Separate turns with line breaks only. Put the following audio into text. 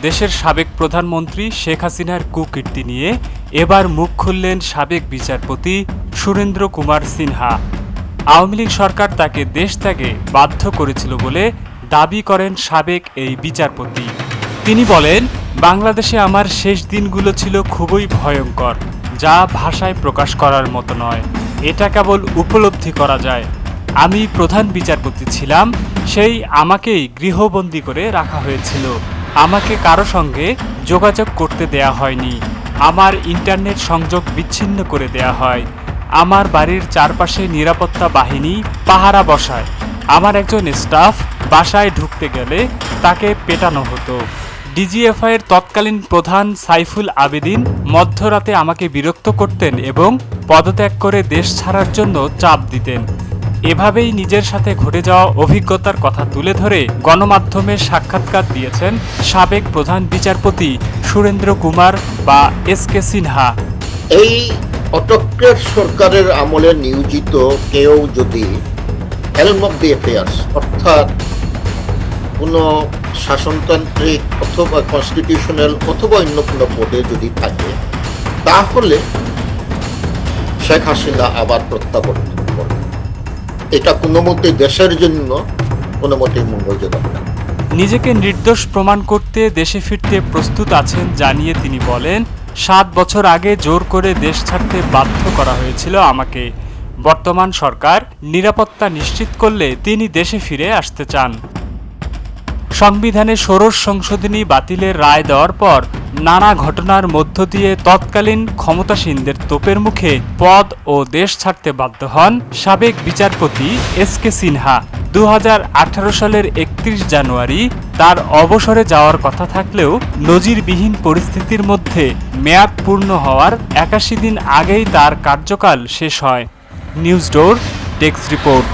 দেশের সাবেক প্রধানমন্ত্রী শেখ হাসিনার কুকীর্তি নিয়ে এবার মুখ খুললেন সাবেক বিচারপতি সুরেন্দ্র কুমার সিনহা। আওয়ামী লীগ সরকার তাকে দেশ ত্যাগে বাধ্য করেছিল বলে দাবি করেন সাবেক এই বিচারপতি। তিনি বলেন, বাংলাদেশে আমার শেষ দিনগুলো ছিল খুবই ভয়ঙ্কর, যা ভাষায় প্রকাশ করার মতো নয়। এটা কেবল উপলব্ধি করা যায়। আমি প্রধান বিচারপতি ছিলাম, সেই আমাকেই গৃহবন্দী করে রাখা হয়েছিল। আমাকে কারও সঙ্গে যোগাযোগ করতে দেয়া হয়নি। আমার ইন্টারনেট সংযোগ বিচ্ছিন্ন করে দেয়া হয়। আমার বাড়ির চারপাশে নিরাপত্তা বাহিনী পাহারা বসায়। আমার একজন স্টাফ বাসায় ঢুকতে গেলে তাকে পেটানো হতো। ডিজিএফআই এর তৎকালীন প্রধান সাইফুল আবেদিন মধ্যরাতে আমাকে বিরক্ত করতেন এবং পদত্যাগ করে দেশ ছাড়ার জন্য চাপ দিতেন। এভাবেই নিজের সাথে ঘটে যাওয়া অভিজ্ঞতার কথা তুলে ধরে গণমাধ্যমে সাক্ষাৎকার দিয়েছেন সাবেক প্রধান বিচারপতি সুরেন্দ্র কুমার বা এস কে সিনহা।
এই অটোক্রেট সরকারের আমলে নিয়োজিত কেউ যদি অর্থাৎ কোনো শাসনতান্ত্রিক অথবা কনস্টিটিউশনাল অথবা অন্য কোনো পদে যদি থাকে, তাহলে শেখ হাসিনা আবার প্রত্যাবর্তন। এটা কোনো মতে দেশের জন্য, কোনো মতেই মঙ্গলজনক না।
নিজেকে নির্দোষ প্রমাণ করতে দেশে ফিরতে প্রস্তুত আছেন জানিয়ে তিনি বলেন, সাত বছর আগে জোর করে দেশ ছাড়তে বাধ্য করা হয়েছিল আমাকে। বর্তমান সরকার নিরাপত্তা নিশ্চিত করলে তিনি দেশে ফিরে আসতে চান। সংবিধানে ষোড়শ সংশোধনী বাতিলের রায় দেওয়ার পর নানা ঘটনার মধ্য দিয়ে তৎকালীন ক্ষমতাসীনদের তোপের মুখে পদ ও দেশ ছাড়তে বাধ্য হন সাবেক বিচারপতি এস কে সিনহা। দু হাজার আঠারো সালের একত্রিশ জানুয়ারি তার অবসরে যাওয়ার কথা থাকলেও নজিরবিহীন পরিস্থিতির মধ্যে মেয়াদ পূর্ণ হওয়ার একাশি দিন আগেই তার কার্যকাল শেষ হয়। News door, desk report.